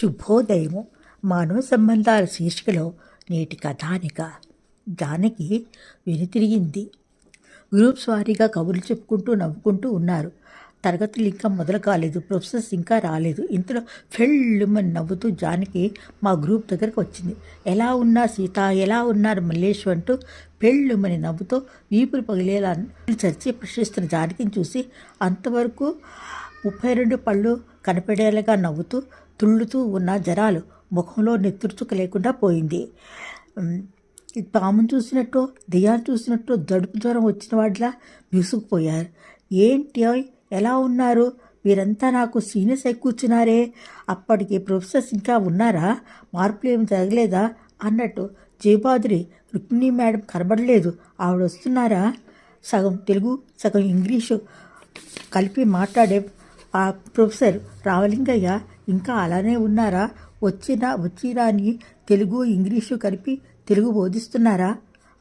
శుభోదయము. మానవ సంబంధాల శీర్షికలో నేటి కథానిక. దానికి వెనుతిరిగింది గ్రూప్స్ వారీగా కబుర్లు చెప్పుకుంటూ నవ్వుకుంటూ ఉన్నారు. తరగతులు ఇంకా మొదలు కాలేదు. ప్రొఫెసర్స్ ఇంకా రాలేదు. ఇంతలో ఫెళ్ళుమని నవ్వుతూ జానకి మా గ్రూప్ దగ్గరకు వచ్చింది. ఎలా ఉన్నా సీత ఎలా ఉన్నారు మల్లేష్ అంటూ పెళ్ళుమని నవ్వుతో వీపులు పగిలేలా చర్చి ప్రశ్నిస్తున్న జానకిని చూసి అంతవరకు ముప్పై రెండు పళ్ళు కనపడేలాగా నవ్వుతూ తుళ్ళుతూ ఉన్న జరాలు ముఖంలో నెత్తుర్చుక లేకుండా పోయింది. పామును చూసినట్టు దెయ్యాన్ని చూసినట్టు జడుపు జ్వరం వచ్చిన వాడిలా విసుగుపోయారు. ఏంటి ఎలా ఉన్నారు? వీరంతా నాకు సీనియర్స్ అయి కూర్చున్నారే. అప్పటికి ప్రొఫెసర్స్ ఇంకా ఉన్నారా? మార్పులు ఏమి జరగలేదా? అన్నట్టు జయబాద్రి రుక్మిణి మేడం కనబడలేదు. ఆవిడ వస్తున్నారా? సగం తెలుగు సగం ఇంగ్లీషు కలిపి మాట్లాడే ఆ ప్రొఫెసర్ రావలింగయ్య ఇంకా అలానే ఉన్నారా? వచ్చిన వచ్చిరాని తెలుగు ఇంగ్లీషు కలిపి తెలుగు బోధిస్తున్నారా?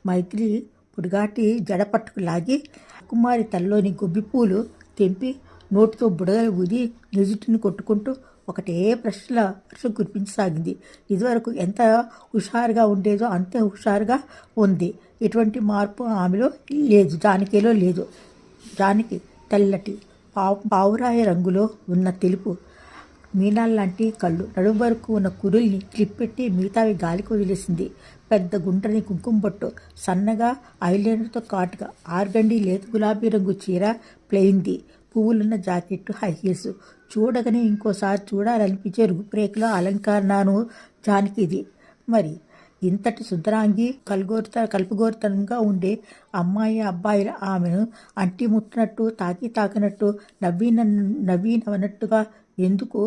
మైత్రి పుడిగాటి జడపట్టుకు లాగి కుమారి తల్లోని గుబ్బిపూలు తెంపి నోటితో బుడగలు ఊది నిజుటిని కొట్టుకుంటూ ఒకటే ప్రశ్నల వర్షం కురిపించసాగింది. ఇదివరకు ఎంత హుషారుగా ఉండేదో అంతే హుషారుగా ఉంది. ఎటువంటి మార్పు ఆమెలో లేదు జానకిలో లేదు. జానకి తెల్లటి పావు పావురాయ రంగులో ఉన్న తెలుపు మీనాల్లాంటి కళ్ళు నడుము వరకు ఉన్న కురుల్ని క్లిప్పెట్టి మిగతావి గాలికి వదిలేసింది. పెద్ద గుండ్రని కుంకుమ బొట్టు సన్నగా ఐలైనర్తో కాటుగా ఆర్గండి లేత గులాబీ రంగు చీర ప్లెయింది పువ్వులున్న జాకెట్ హై హీల్స్. చూడగానే ఇంకోసారి చూడాలనిపించే రూపురేఖలో అలంకరణను జానకిది మరి ఇంతటి సుందరాంగి కలుగోరుత కలుపుగోరుతనంగా ఉండే అమ్మాయి అబ్బాయిల ఆమెను అంటి ముట్టినట్టు తాకి తాకినట్టు నవ్విన నవ్వినవనట్టుగా ఎందుకు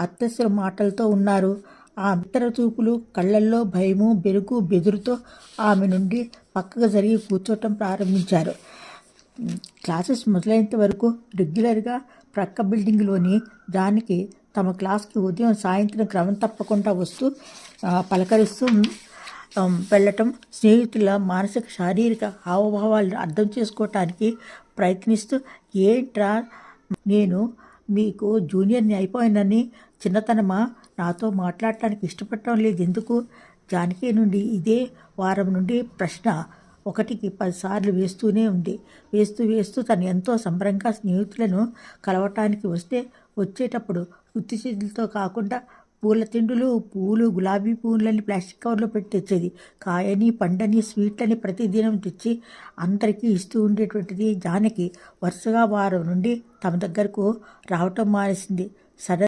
అత్తస్సుల మాటలతో ఉన్నారు? ఆ మిత్ర చూపులు కళ్ళల్లో భయము బెరుకు బెదురుతో ఆమె నుండి పక్కకు జరిగి కూర్చోవటం ప్రారంభించారు. క్లాసెస్ మొదలైనంత వరకు రెగ్యులర్గా ప్రక్క బిల్డింగ్లోని దానికి తమ క్లాస్కి ఉదయం సాయంత్రం క్రమం తప్పకుండా వస్తూ పలకరిస్తూ వెళ్ళటం స్నేహితుల మానసిక శారీరక హావభావాలను అర్థం చేసుకోవటానికి ప్రయత్నిస్తూ ఏంట్రా నేను మీకు జూనియర్ని అయిపోయానని చిన్నతనమా? నాతో మాట్లాడటానికి ఇష్టపడటం లేదు. ఎందుకు? జానకి నుండి ఇదే వారం నుండి ప్రశ్న ఒకటికి పదిసార్లు వేస్తూనే ఉంది. వేస్తూ వేస్తూ తను ఎంతో సంబరంగా స్నేహితులను కలవటానికి వస్తే వచ్చేటప్పుడు ఉత్తి చేతులతో కాకుండా పూల తిండులు పూలు గులాబీ పూలని ప్లాస్టిక్ కవర్లో పెట్టి తెచ్చేది. కాయని పండని స్వీట్లని ప్రతిదినం తెచ్చి అందరికీ ఇస్తూ ఉండేటువంటిది జానకి. వరుసగా వారం నుండి తమ దగ్గరకు రావటం మానేసింది. సడన్